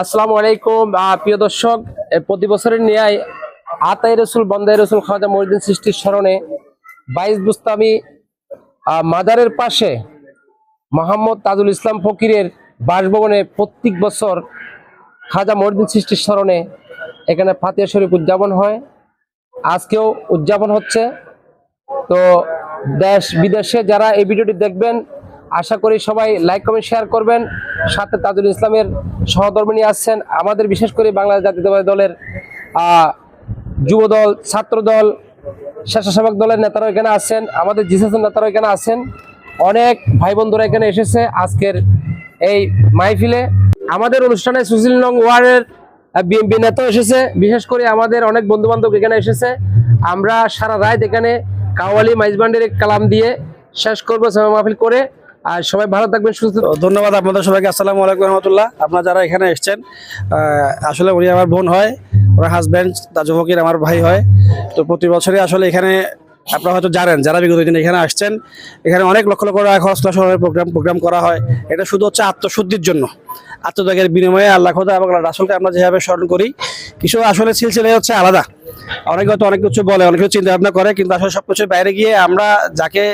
আসসালামু আলাইকুম। প্রিয় দর্শক প্রতি বছরের ন্যায় আতাই রসুল, বন্দাই রসুল খাজা মহিউদ্দিন সৃষ্টির স্মরণে বাইশ বুস্তামি মাজারের পাশে মোহাম্মদ তাজুল ইসলাম ফকিরের বাসভবনে প্রত্যেক বছর খাজা মহিউদ্দিন সৃষ্টির স্মরণে এখানে ফাতিয়া শরীফ উদযাপন হয়। আজকেও উদযাপন হচ্ছে। তো দেশ বিদেশে যারা এই ভিডিওটি দেখবেন আশা করি সবাই লাইক কমেন্ট শেয়ার করবেন। সাথে তাজুল ইসলামের সহধর্মিনী আসছেন আমাদের বিশেষ করে বাংলাদেশ জাতীয়তাবাদী দলের যুবদল ছাত্রদল স্বেচ্ছাসেবক দলের নেতারা এখানে আছেন। আমাদের জিসেসের নেতারা এখানে আছেন। অনেক ভাই বন্ধুরা এখানে এসেছে আজকের এই মাহফিলে। আমাদের অনুষ্ঠানে সুশীল নং ওয়ার্ডের বিএনপি নেতা এসেছে। বিশেষ করে আমাদের অনেক বন্ধু বান্ধব এখানে এসেছে। আমরা সারা রাত এখানে কাওয়ালি, মাইজবান্ডের কালাম দিয়ে শেষ করব মাহফিল করে। আর সবাই ভালো থাকবেন, সুস্থ ধন্যবাদ আপনাদের সবাইকে। আসসালামু আলাইকুম রহমতুল্লাহ। আপনারা যারা এখানে এসছেন আসলে উনি আমার বোন হয় ওর হাজব্যান্ড তাজু ফকির আমার ভাই হয়। তো প্রতি বছরই আসলে এখানে আপনারা হয়তো জানেন, যারা বিগত দিন এখানে আসছেন, এখানে অনেক লক্ষ লক্ষ টাকা খরচ শহরের প্রোগ্রাম প্রোগ্রাম করা হয়। এটা শুধু হচ্ছে আত্মশুদ্ধির জন্য। আত্মত্যাগের বিনিময়ে আল্লাহ খোদা এবং রাসুলকে আমরা যেভাবে স্মরণ করি, কিছু আসলে সিলসিলে হচ্ছে আলাদা। অনেকে হয়তো অনেক কিছু বলে, অনেক কিছু চিন্তা ভাবনা করে, কিন্তু আসলে সব কিছুর বাইরে গিয়ে আমরা যাকে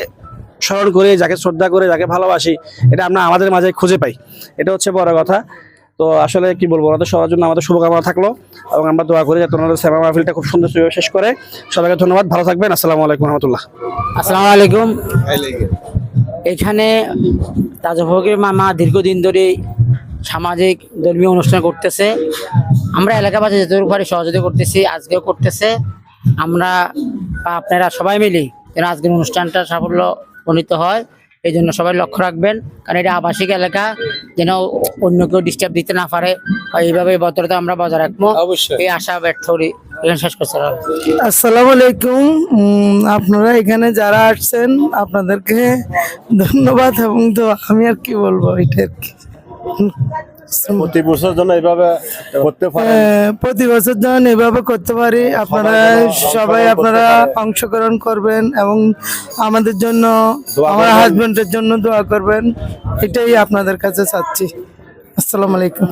স্মরণ করি যাকে শ্রদ্ধা করে যাকে ভালোবাসি এটা আমরা আমাদের মাঝে খুঁজে পাই। এটা হচ্ছে বড় কথা। তো আসলে কি বলব ওনাদের সবার জন্য আমাদের শুভকামনা থাকল এবং আমরা দোয়া করি যাতে ওনাদের সেবা মাহফিলটা খুব সুন্দর সুযোগ শেষ করে। সবাইকে ধন্যবাদ ভালো থাকবেন। আসসালামু আলাইকুম রহমতুল্লাহ। আসসালামু আলাইকুম। এখানে তাজফকির মামা দীর্ঘদিন ধরে সামাজিক ধর্মীয় অনুষ্ঠান করতেছে। আমরা এলাকাবাসী যতটুকু পারি সহযোগিতা করতেছি আজকেও করতেছে। আমরা আপনারা সবাই মিলে যেন আজকের অনুষ্ঠানটা সাফল্য প্রণীত হয়। এই জন্য সবাই লক্ষ্য রাখবেন কারণ এটা আবাসিক এলাকা যেন অন্য কেউ ডিস্টার্ব দিতে না পারে। এইভাবে ভদ্রতা আমরা বজায় রাখব। অবশ্যই। এই আশা ব্যর্থ করি। এখানে শেষ করতে আসসালামু আলাইকুম। উম, আপনারা এখানে যারা আসছেন আপনাদেরকে ধন্যবাদ এবং তো আমি আর কি বলব এটা আর কি। প্রতি বছর জন্য এইভাবে করতে প্রতি বছর যখন এভাবে করতে পারি। আপনারা সবাই আপনারা অংশগ্রহণ করবেন এবং আমাদের জন্য আমার। হাজবেন্ডের জন্য দোয়া করবেন। এটাই আপনাদের কাছে চাচ্ছি। আসসালামু আলাইকুম।